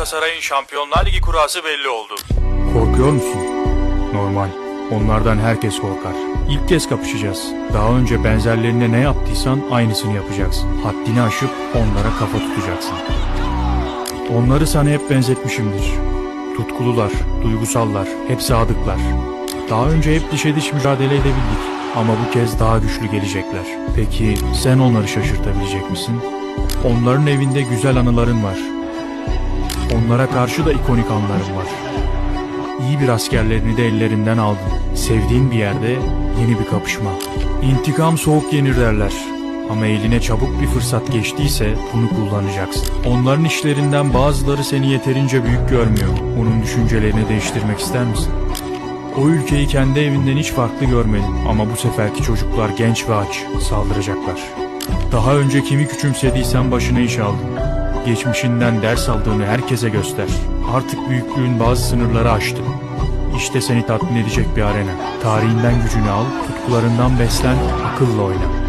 Galatasaray'ın Şampiyonlar Ligi kurası belli oldu. Korkuyor musun? Normal. Onlardan herkes korkar. İlk kez kapışacağız. Daha önce benzerlerine ne yaptıysan aynısını yapacaksın. Haddini aşıp onlara kafa tutacaksın. Onları sana hep benzetmişimdir. Tutkulular, duygusallar, hep sadıklar. Daha önce hep dişe diş mücadele edebildik. Ama bu kez daha güçlü gelecekler. Peki sen onları şaşırtabilecek misin? Onların evinde güzel anıların var. Onlara karşı da ikonik anların var. İyi bir askerlerini de ellerinden aldın. Sevdiğin bir yerde yeni bir kapışma. İntikam soğuk yenir derler. Ama eline çabuk bir fırsat geçtiyse bunu kullanacaksın. Onların işlerinden bazıları seni yeterince büyük görmüyor. Onun düşüncelerini değiştirmek ister misin? O ülkeyi kendi evinden hiç farklı görmedin ama bu seferki çocuklar genç ve aç, saldıracaklar. Daha önce kimi küçümsediysen başına iş aldın. Geçmişinden ders aldığını herkese göster. Artık büyüklüğün bazı sınırları aştı. İşte seni tatmin edecek bir arena. Tarihinden gücünü al, tutkularından beslen, akılla oyna.